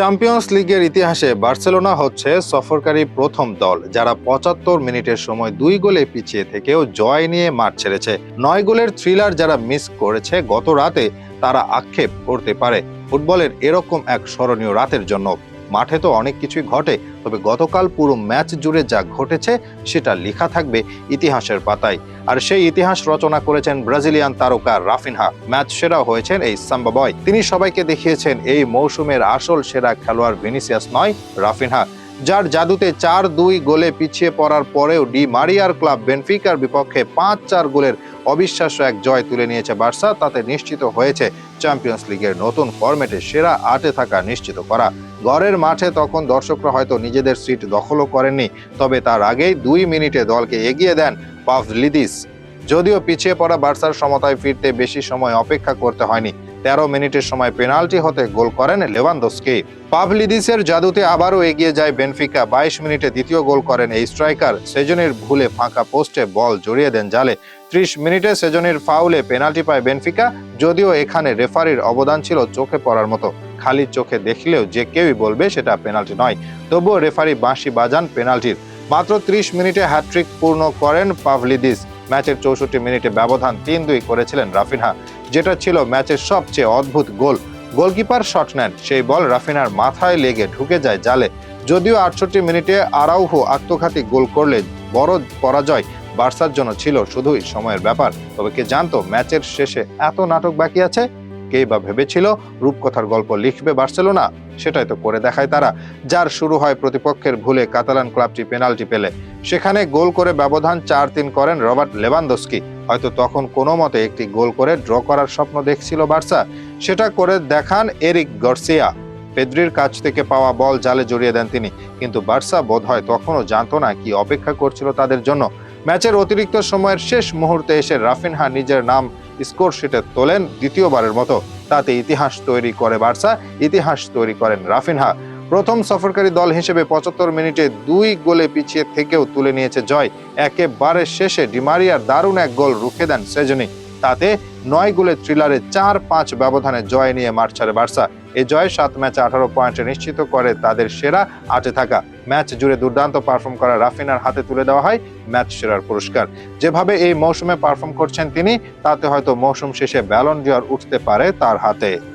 Champions লিগের ইতিহাসে Barcelona হচ্ছে সফরকারী প্রথম দল, যারা পঁচাত্তর মিনিটের সময় দুই গোলে পিছিয়ে থেকেও জয় নিয়ে মাঠ ছেড়েছে। নয় গোলের থ্রিলার যারা মিস করেছে গত রাতে, তারা আক্ষেপ করতে পারে। ফুটবলের এরকম এক স্মরণীয় রাতের জন্য মাঠে তো অনেক কিছুই ঘটে, তবে গতকাল পুরো ম্যাচ জুড়ে যা ঘটেছে সেটা লেখা থাকবে ইতিহাসের পাতায়। আর সেই ইতিহাস রচনা করেছেন ব্রাজিলিয়ান তারকা রাফিনহা। ম্যাচ সেরা হয়েছেন এই সাম্বা বয়। তিনি সবাইকে দেখিয়েছেন এই মৌসুমের আসল সেরা খেলোয়াড় ভিনিসিয়াস নয়, রাফিনহা। যার জাদুতে চার দুই গোলে পিছিয়ে পড়ার পরেও ডি মারিয়ার ক্লাব বেনফিকার বিপক্ষে পাঁচ চার গোলের অবিশ্বাস্য এক জয় তুলে নিয়েছে বার্সা, তাতে নিশ্চিত হয়েছে চ্যাম্পিয়ন্স লিগের নতুন ফরম্যাটে সেরা আটে থাকা নিশ্চিত করা। ঘরের মাঠে তখন দর্শকরা হয়তো নিজেদের সিট দখলও করেননি, তবে তার আগেই দুই মিনিটে দলকে এগিয়ে দেন পাভলিদিস। যদিও পিছিয়ে পড়া বার্সার সমতায় ফিরতে বেশি সময় অপেক্ষা করতে হয়নি। তেরো মিনিটের সময় পেনাল্টি হতে গোল করেন লেভানদোস্কি। পাভলিদিসের জাদুতে আবারও এগিয়ে যায় বেনফিকা। বাইশ মিনিটে দ্বিতীয় গোল করেন এই স্ট্রাইকার। সেজনের ভুলে ফাঁকা পোস্টে বল জড়িয়ে দেন জালে। ত্রিশ মিনিটে সেজনের ফাউলে পেনাল্টি পায় বেনফিকা। যদিও এখানে রেফারির অবদান ছিল চোখে পড়ার মতো। খালি চোখে দেখলেও যে কেউই বলবে সেটা পেনাল্টি নয়। তবুও রেফারি বাঁশি বাজান পেনাল্টির। মাত্র ত্রিশ মিনিটে হ্যাট্রিক পূর্ণ করেন পাভলিদিস। ম্যাচের চৌষট্টি মিনিটে ব্যবধান তিন দুই করেছিলেন রাফিনহা, যেটা ছিল ম্যাচের সবচেয়ে অদ্ভুত গোল। গোলকিপার শট নেন, সেই বল রাফিনার মাথায় লেগে ঢুকে যায় জালে। যদিও আটষট্টি মিনিটে আরাউহো আত্মঘাতী গোল করলে বড় পরাজয় বার্সার জন্য ছিল শুধুই সময়ের ব্যাপার। তবে কে জানতো, ম্যাচের শেষে এত নাটক বাকি আছে? কে বা ভেবেছিল রূপকথার গল্প লিখবে বার্সেলোনা? সেটাই তো করে দেখায় তারা। যার শুরু হয় প্রতিপক্ষের ভুলে কাতালান ক্লাবটি পেনাল্টি পেলে। সেখানে গোল করে ব্যবধান চার তিন করেন রবার্ট লেভানদস্কি। হয়তো তখন কোনো মতে একটি গোল করে ড্র করার স্বপ্ন দেখছিল বার্সা। সেটা করে দেখান এরিক গর্সিয়া। পেদ্রির কাছ থেকে পাওয়া বল জালে জড়িয়ে দেন তিনি। কিন্তু বার্সা বোধহয় তখনও জানত না কি অপেক্ষা করছিল তাদের জন্য। ম্যাচের অতিরিক্ত সময়ের শেষ মুহূর্তে এসে রাফিনহা নিজের নাম স্কোর শিটে তোলেন দ্বিতীয়বারের মতো। তাতে ইতিহাস তৈরি করে বার্সা, ইতিহাস তৈরি করেন রাফিনহা। প্রথম সফরকারী দল হিসেবে পঁচাত্তর মিনিটে দুই গোলে পিছিয়ে থেকেও তুলে নিয়েছে জয়। একেবারে শেষে ডিমারিয়ার দারুণ এক গোল রুখে দেন সেজনি। তাতে নয় গোলে থ্রিলারে চার পাঁচ ব্যবধানে জয় নিয়ে মাঠ ছাড়ে বার্সা। এ জয় সাত ম্যাচে আঠারো পয়েন্টে নিশ্চিত করে তাদের সেরা আটে থাকা। ম্যাচ জুড়ে দুর্দান্ত পারফর্ম করা রাফিনার হাতে তুলে দেওয়া হয় ম্যাচ সেরার পুরস্কার। যেভাবে এই মৌসুমে পারফর্ম করছেন তিনি, তাতে হয়তো মৌসুম শেষে ব্যালন ডিওর উঠতে পারে তার হাতে।